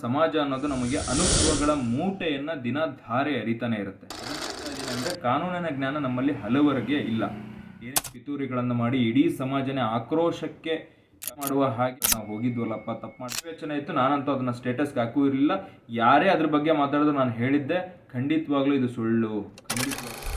ಸಮಾಜ ಅನ್ನೋದು ನಮಗೆ ಅನುಭವಗಳ ಮೂಟೆಯನ್ನ ದಿನ ಧಾರೆ ಅರಿತಾನೆ ಇರುತ್ತೆ. ಅಂದ್ರೆ ಕಾನೂನಿನ ಜ್ಞಾನ ನಮ್ಮಲ್ಲಿ ಹಲವರಿಗೆ ಇಲ್ಲ. ಏನೇ ಪಿತೂರಿಗಳನ್ನು ಮಾಡಿ ಇಡೀ ಸಮಾಜನೇ ಆಕ್ರೋಶಕ್ಕೆ ಮಾಡುವ ಹಾಗೆ ನಾವು ಹೋಗಿದ್ವಲ್ಲಪ್ಪ, ತಪ್ಪು ಮಾಡಿ ವಿವೇಚನೆ ಇತ್ತು, ನಾನಂತೂ ಅದನ್ನ ಸ್ಟೇಟಸ್ಗೆ ಹಾಕೂ ಇರಲಿಲ್ಲ. ಯಾರೇ ಅದ್ರ ಬಗ್ಗೆ ಮಾತಾಡಿದ್ರು ನಾನು ಹೇಳಿದ್ದೆ, ಖಂಡಿತವಾಗ್ಲೂ ಇದು ಸುಳ್ಳು. ಖಂಡಿತವಾಗ್ಲೂ.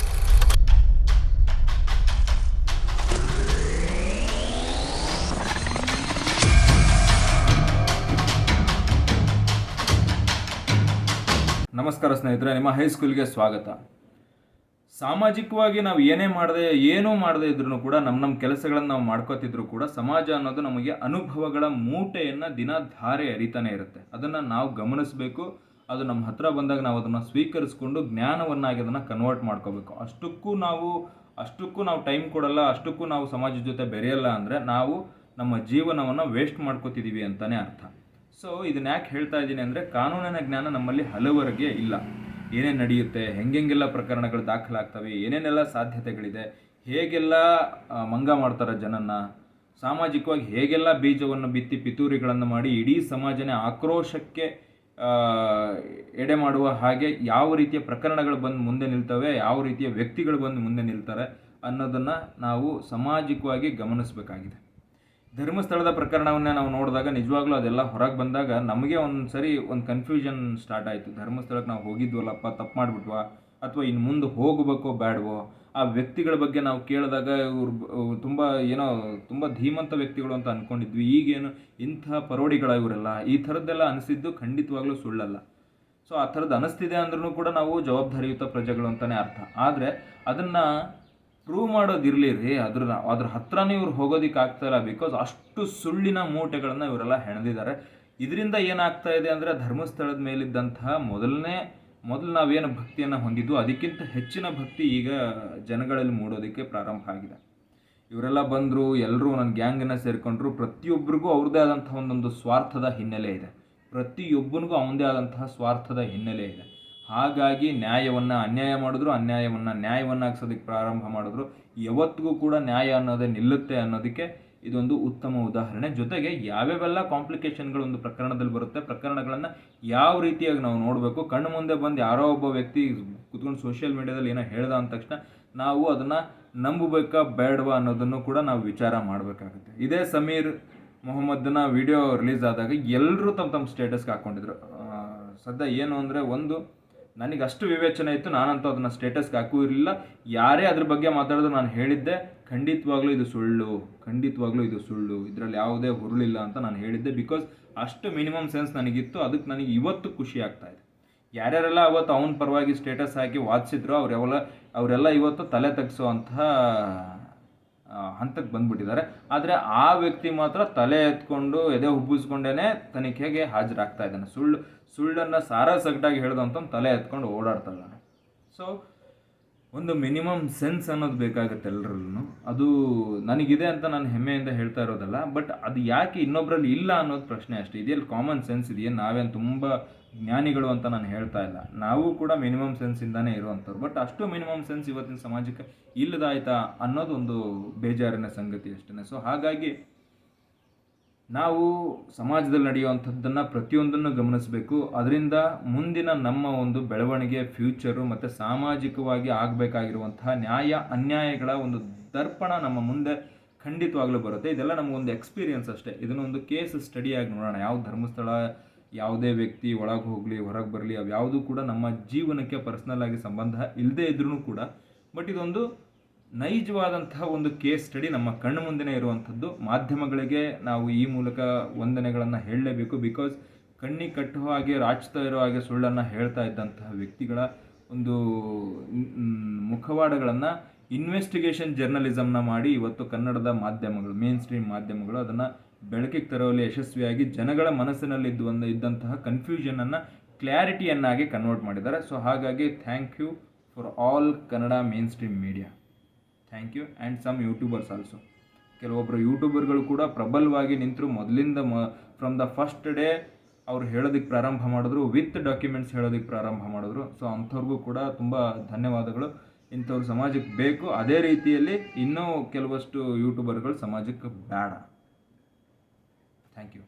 ನಮಸ್ಕಾರ ಸ್ನೇಹಿತರೆ, ನಿಮ್ಮ ಹೈಸ್ಕೂಲ್ಗೆ ಸ್ವಾಗತ. ಸಾಮಾಜಿಕವಾಗಿ ನಾವು ಏನೇ ಮಾಡದೆ, ಏನೂ ಮಾಡದೇ ಇದ್ರೂ ಕೂಡ ನಮ್ಮ ನಮ್ಮ ಕೆಲಸಗಳನ್ನು ನಾವು ಮಾಡ್ಕೋತಿದ್ರು ಕೂಡ, ಸಮಾಜ ಅನ್ನೋದು ನಮಗೆ ಅನುಭವಗಳ ಮೂಟೆಯನ್ನು ದಿನ ಧಾರೆ ಅರಿತಾನೆ ಇರುತ್ತೆ. ಅದನ್ನು ನಾವು ಗಮನಿಸಬೇಕು. ಅದು ನಮ್ಮ ಹತ್ರ ಬಂದಾಗ ನಾವು ಅದನ್ನು ಸ್ವೀಕರಿಸ್ಕೊಂಡು ಜ್ಞಾನವನ್ನಾಗಿ ಅದನ್ನು ಕನ್ವರ್ಟ್ ಮಾಡ್ಕೋಬೇಕು. ಅಷ್ಟಕ್ಕೂ ನಾವು ಅಷ್ಟಕ್ಕೂ ನಾವು ಟೈಮ್ ಕೊಡಲ್ಲ, ಅಷ್ಟಕ್ಕೂ ನಾವು ಸಮಾಜದ ಜೊತೆ ಬೆರೆಯಲ್ಲ ಅಂದರೆ ನಾವು ನಮ್ಮ ಜೀವನವನ್ನು ವೇಸ್ಟ್ ಮಾಡ್ಕೋತಿದ್ದೀವಿ ಅಂತಲೇ ಅರ್ಥ. ಸೊ ಇದನ್ನ ಯಾಕೆ ಹೇಳ್ತಾ ಇದ್ದೀನಿ ಅಂದರೆ ಕಾನೂನಿನ ಜ್ಞಾನ ನಮ್ಮಲ್ಲಿ ಹಲವರಿಗೆ ಇಲ್ಲ. ಏನೇನು ನಡೆಯುತ್ತೆ, ಹೆಂಗೆಂಗೆಲ್ಲ ಪ್ರಕರಣಗಳು ದಾಖಲಾಗ್ತವೆ, ಏನೇನೆಲ್ಲ ಸಾಧ್ಯತೆಗಳಿದೆ, ಹೇಗೆಲ್ಲ ಮಂಗ ಮಾಡ್ತಾರೆ ಜನನ್ನ, ಸಾಮಾಜಿಕವಾಗಿ ಹೇಗೆಲ್ಲ ಬೀಜವನ್ನು ಬಿತ್ತಿ ಪಿತೂರಿಗಳನ್ನು ಮಾಡಿ ಇಡೀ ಸಮಾಜನೇ ಆಕ್ರೋಶಕ್ಕೆ ಎಡೆ ಮಾಡುವ ಹಾಗೆ ಯಾವ ರೀತಿಯ ಪ್ರಕರಣಗಳು ಬಂದು ಮುಂದೆ ನಿಲ್ತವೆ, ಯಾವ ರೀತಿಯ ವ್ಯಕ್ತಿಗಳು ಬಂದು ಮುಂದೆ ನಿಲ್ತಾರೆ ಅನ್ನೋದನ್ನು ನಾವು ಸಾಮಾಜಿಕವಾಗಿ ಗಮನಿಸಬೇಕಾಗಿದೆ. ಧರ್ಮಸ್ಥಳದ ಪ್ರಕರಣವನ್ನೇ ನಾವು ನೋಡಿದಾಗ ನಿಜವಾಗ್ಲೂ ಅದೆಲ್ಲ ಹೊರಗೆ ಬಂದಾಗ ನಮಗೆ ಒಂದು ಸರಿ ಒಂದು ಕನ್ಫ್ಯೂಷನ್ ಸ್ಟಾರ್ಟ್ ಆಯಿತು. ಧರ್ಮಸ್ಥಳಕ್ಕೆ ನಾವು ಹೋಗಿದ್ವಲ್ಲಪ್ಪ, ತಪ್ಪು ಮಾಡಿಬಿಟ್ವಾ, ಅಥವಾ ಇನ್ನು ಮುಂದೆ ಹೋಗಬೇಕೋ ಬೇಡವೋ ಆ ವ್ಯಕ್ತಿಗಳ ಬಗ್ಗೆ ನಾವು ಕೇಳಿದಾಗ ಇವ್ರು ತುಂಬ ಏನೋ ತುಂಬ ಧೀಮಂತ ವ್ಯಕ್ತಿಗಳು ಅಂತ ಅಂದ್ಕೊಂಡಿದ್ವಿ ಈಗೇನು ಇಂಥ ಪರೋಡಿಗಳ ಇವರೆಲ್ಲ? ಈ ಥರದ್ದೆಲ್ಲ ಅನಿಸಿದ್ದು ಖಂಡಿತವಾಗ್ಲೂ ಸುಳ್ಳಲ್ಲ. ಸೊ ಆ ಥರದ್ದು ಅನಿಸ್ತಿದೆ ಅಂದ್ರೂ ಕೂಡ ನಾವು ಜವಾಬ್ದಾರಿಯುತ ಪ್ರಜೆಗಳು ಅಂತಲೇ ಅರ್ಥ. ಆದರೆ ಅದನ್ನು ಪ್ರೂವ್ ಮಾಡೋದಿರಲಿ ರೀ ಅದ್ರ ಅದ್ರ ಹತ್ರನೇ ಇವ್ರು ಹೋಗೋದಿಕ್ಕೆ ಆಗ್ತಾ ಇಲ್ಲ ಬಿಕಾಸ್ ಅಷ್ಟು ಸುಳ್ಳಿನ ಮೂಟೆಗಳನ್ನು ಇವರೆಲ್ಲ ಹೆಣೆದಿದ್ದಾರೆ. ಇದರಿಂದ ಏನಾಗ್ತಾ ಇದೆ ಅಂದರೆ ಧರ್ಮಸ್ಥಳದ ಮೇಲಿದ್ದಂತಹ ಮೊದಲನೇ, ಮೊದಲು ನಾವೇನು ಭಕ್ತಿಯನ್ನು ಹೊಂದಿದ್ದು ಅದಕ್ಕಿಂತ ಹೆಚ್ಚಿನ ಭಕ್ತಿ ಈಗ ಜನಗಳಲ್ಲಿ ಮೂಡೋದಕ್ಕೆ ಪ್ರಾರಂಭ ಆಗಿದೆ. ಇವರೆಲ್ಲ ಬಂದರು ಎಲ್ಲರೂ ನನ್ನ ಗ್ಯಾಂಗನ್ನು ಸೇರಿಕೊಂಡ್ರು ಪ್ರತಿಯೊಬ್ಬರಿಗೂ ಅವ್ರದ್ದೇ ಆದಂಥ ಒಂದೊಂದು ಸ್ವಾರ್ಥದ ಹಿನ್ನೆಲೆ ಇದೆ. ಪ್ರತಿಯೊಬ್ಬನಿಗೂ ಅವನದೇ ಆದಂತಹ ಸ್ವಾರ್ಥದ ಹಿನ್ನೆಲೆ ಇದೆ. ಹಾಗಾಗಿ ನ್ಯಾಯವನ್ನು ಅನ್ಯಾಯ ಮಾಡಿದ್ರು, ಅನ್ಯಾಯವನ್ನು ನ್ಯಾಯವನ್ನು ಹಾಕ್ಸೋದಕ್ಕೆ ಪ್ರಾರಂಭ ಮಾಡಿದ್ರು. ಯಾವತ್ತಿಗೂ ಕೂಡ ನ್ಯಾಯ ಅನ್ನೋದೇ ನಿಲ್ಲುತ್ತೆ ಅನ್ನೋದಕ್ಕೆ ಇದೊಂದು ಉತ್ತಮ ಉದಾಹರಣೆ. ಜೊತೆಗೆ ಯಾವ್ಯಾವೆಲ್ಲ ಕಾಂಪ್ಲಿಕೇಶನ್ಗಳು ಒಂದು ಪ್ರಕರಣದಲ್ಲಿ ಬರುತ್ತೆ, ಪ್ರಕರಣಗಳನ್ನು ಯಾವ ರೀತಿಯಾಗಿ ನಾವು ನೋಡಬೇಕು? ಕಣ್ಣು ಮುಂದೆ ಬಂದು ಯಾರೋ ಒಬ್ಬ ವ್ಯಕ್ತಿ ಕುತ್ಕೊಂಡು ಸೋಷಿಯಲ್ ಮೀಡಿಯಾದಲ್ಲಿ ಏನೋ ಹೇಳ್ದ ಅಂದ ತಕ್ಷಣ ನಾವು ಅದನ್ನು ನಂಬಬೇಕಾ, ಬೇಡವಾ ಅನ್ನೋದನ್ನು ಕೂಡ ನಾವು ವಿಚಾರ ಮಾಡಬೇಕಾಗುತ್ತೆ. ಇದೇ ಸಮೀರ್ ಮೊಹಮ್ಮದ್ನ ವಿಡಿಯೋ ರಿಲೀಸ್ ಆದಾಗ ಎಲ್ಲರೂ ತಮ್ಮ ತಮ್ಮ ಸ್ಟೇಟಸ್ಗೆ ಹಾಕ್ಕೊಂಡಿದ್ರು ಸದ್ಯ ಏನು ಅಂದರೆ ಒಂದು ನನಗೆ ಅಷ್ಟು ವಿವೇಚನೆ ಇತ್ತು, ನಾನಂತೂ ಅದನ್ನು ಸ್ಟೇಟಸ್ಗೆ ಹಾಕೂ ಇರಲಿಲ್ಲ. ಯಾರೇ ಅದ್ರ ಬಗ್ಗೆ ಮಾತಾಡಿದ್ರು ನಾನು ಹೇಳಿದ್ದೆ, ಖಂಡಿತವಾಗ್ಲೂ ಇದು ಸುಳ್ಳು, ಖಂಡಿತವಾಗ್ಲೂ ಇದು ಸುಳ್ಳು, ಇದರಲ್ಲಿ ಯಾವುದೇ ಹುರುಳಿಲ್ಲ ಅಂತ ನಾನು ಹೇಳಿದ್ದೆ ಬಿಕಾಸ್ ಅಷ್ಟು ಮಿನಿಮಮ್ ಸೆನ್ಸ್ ನನಗಿತ್ತು, ಅದಕ್ಕೆ ನನಗೆ ಇವತ್ತು ಖುಷಿ ಆಗ್ತಾ ಇದೆ. ಯಾರ್ಯಾರೆಲ್ಲ ಅವತ್ತು ಅವನ ಪರವಾಗಿ ಸ್ಟೇಟಸ್ ಹಾಕಿ ವಾದಿಸಿದ್ರು, ಅವರೆಲ್ಲ ಅವರೆಲ್ಲ ಇವತ್ತು ತಲೆ ತಗ್ಸೋವಂತಹ ಹಂತಕ್ಕೆ ಬಂದ್ಬಿಟ್ಟಿದ್ದಾರೆ. ಆದರೆ ಆ ವ್ಯಕ್ತಿ ಮಾತ್ರ ತಲೆ ಎತ್ಕೊಂಡು, ಎದೆ ಹುಬ್ಬಿಸ್ಕೊಂಡೇನೆ ತನಿಖೆಗೆ ಹಾಜರಾಗ್ತಾ ಇದ್ದಾನೆ. ಸುಳ್ಳು, ಸುಳ್ಳನ್ನು ಸಾರ ಸಗಟಾಗಿ ಹೇಳ್ದಂತ ತಲೆ ಎತ್ಕೊಂಡು ಓಡಾಡ್ತಾ ಇದ್ದಾನೆ. ಸೊ ಒಂದು ಮಿನಿಮಮ್ ಸೆನ್ಸ್ ಅನ್ನೋದು ಬೇಕಾಗುತ್ತೆ ಎಲ್ಲರಲ್ಲೂ ಅದು ನನಗಿದೆ ಅಂತ ನಾನು ಹೆಮ್ಮೆಯಿಂದ ಹೇಳ್ತಾ ಇರೋದಲ್ಲ, ಬಟ್ ಅದು ಯಾಕೆ ಇನ್ನೊಬ್ಬರಲ್ಲಿ ಇಲ್ಲ ಅನ್ನೋದು ಪ್ರಶ್ನೆ ಅಷ್ಟೇ. ಇದೆಯಲ್ಲಿ ಕಾಮನ್ ಸೆನ್ಸ್ ಇದೆಯೇ? ನಾವೇನು ತುಂಬ ಜ್ಞಾನಿಗಳು ಅಂತ ನಾನು ಹೇಳ್ತಾ ಇಲ್ಲ. ನಾವು ಕೂಡ ಮಿನಿಮಮ್ ಸೆನ್ಸಿಂದಾನೇ ಇರುವಂಥವ್ರು. ಬಟ್ ಅಷ್ಟು ಮಿನಿಮಮ್ ಸೆನ್ಸ್ ಇವತ್ತಿನ ಸಮಾಜಕ್ಕೆ ಇಲ್ಲದಾಯ್ತಾ ಅನ್ನೋದೊಂದು ಬೇಜಾರಿನ ಸಂಗತಿ ಅಷ್ಟೇ ಸೊ ಹಾಗಾಗಿ ನಾವು ಸಮಾಜದಲ್ಲಿ ನಡೆಯುವಂಥದ್ದನ್ನು ಪ್ರತಿಯೊಂದನ್ನು ಗಮನಿಸಬೇಕು. ಅದರಿಂದ ಮುಂದಿನ ನಮ್ಮ ಒಂದು ಬೆಳವಣಿಗೆ ಫ್ಯೂಚರು ಮತ್ತು ಸಾಮಾಜಿಕವಾಗಿ ಆಗಬೇಕಾಗಿರುವಂತಹ ನ್ಯಾಯ, ಅನ್ಯಾಯಗಳ ಒಂದು ದರ್ಪಣ ನಮ್ಮ ಮುಂದೆ ಖಂಡಿತವಾಗ್ಲೂ ಬರುತ್ತೆ. ಇದೆಲ್ಲ ನಮಗೊಂದು ಎಕ್ಸ್ಪೀರಿಯನ್ಸ್ ಅಷ್ಟೇ. ಇದನ್ನೊಂದು ಕೇಸ್ ಸ್ಟಡಿಯಾಗಿ ನೋಡೋಣ. ಯಾವ ಧರ್ಮಸ್ಥಳ ಯಾವುದೇ ವ್ಯಕ್ತಿ ಒಳಗೆ ಹೋಗಲಿ, ಹೊರಗೆ ಬರಲಿ, ಅವು ಯಾವುದೂ ಕೂಡ ನಮ್ಮ ಜೀವನಕ್ಕೆ ಪರ್ಸ್ನಲ್ ಆಗಿ ಸಂಬಂಧ ಇಲ್ಲದೇ ಇದ್ರೂ ಕೂಡ ಬಟ್ ಇದೊಂದು ನೈಜವಾದಂತಹ ಒಂದು ಕೇಸ್ ಸ್ಟಡಿ ನಮ್ಮ ಕಣ್ಣು ಮುಂದೆನೇ ಇರುವಂಥದ್ದು. ಮಾಧ್ಯಮಗಳಿಗೆ ನಾವು ಈ ಮೂಲಕ ವಂದನೆಗಳನ್ನು ಹೇಳಲೇಬೇಕು ಬಿಕಾಸ್ ಕಣ್ಣಿಗೆ ಕಟ್ಟುವ ಹಾಗೆ, ರಾಚ್ತಾ ಇರೋ ಹಾಗೆ ಸುಳ್ಳನ್ನು ಹೇಳ್ತಾ ಇದ್ದಂತಹ ವ್ಯಕ್ತಿಗಳ ಒಂದು ಮುಖವಾಡಗಳನ್ನು ಇನ್ವೆಸ್ಟಿಗೇಷನ್ ಜರ್ನಲಿಸಮ್ನ ಮಾಡಿ ಇವತ್ತು ಕನ್ನಡದ ಮಾಧ್ಯಮಗಳು ಮೇನ್ ಸ್ಟ್ರೀಮ್ ಮಾಧ್ಯಮಗಳು ಅದನ್ನು ಬೆಳಕಿಗೆ ತರುವಲ್ಲಿ ಯಶಸ್ವಿಯಾಗಿ ಜನಗಳ ಮನಸ್ಸಿನಲ್ಲಿ ಇದ್ದು ಒಂದು ಇದ್ದಂತಹ ಕನ್ಫ್ಯೂಷನನ್ನು ಕ್ಲಾರಿಟಿಯನ್ನಾಗಿ ಕನ್ವರ್ಟ್ ಮಾಡಿದ್ದಾರೆ. ಸೊ ಹಾಗಾಗಿ thank you for all Kannada mainstream media thank you and some YouTubers also ಕೆಲವೊಬ್ಬರು ಯೂಟ್ಯೂಬರ್ಗಳು ಕೂಡ ಪ್ರಬಲವಾಗಿ ನಿಂತರು ಮೊದಲಿಂದ ಮ ಫ್ರಮ್ ದ ಫಸ್ಟ್ ಡೇ ಅವ್ರು ಹೇಳೋದಕ್ಕೆ ಪ್ರಾರಂಭ ಮಾಡಿದ್ರು ವಿತ್ ಡಾಕ್ಯುಮೆಂಟ್ಸ್ ಹೇಳೋದಕ್ಕೆ ಪ್ರಾರಂಭ ಮಾಡಿದ್ರು. ಸೊ ಅಂಥವ್ರಿಗೂ ಕೂಡ ತುಂಬ ಧನ್ಯವಾದಗಳು. ಇಂಥವ್ರು ಸಮಾಜಕ್ಕೆ ಬೇಕು. ಅದೇ ರೀತಿಯಲ್ಲಿ ಇನ್ನೂ ಕೆಲವಷ್ಟು ಯೂಟ್ಯೂಬರ್ಗಳು ಸಮಾಜಕ್ಕೆ ಬೇಡ. Thank you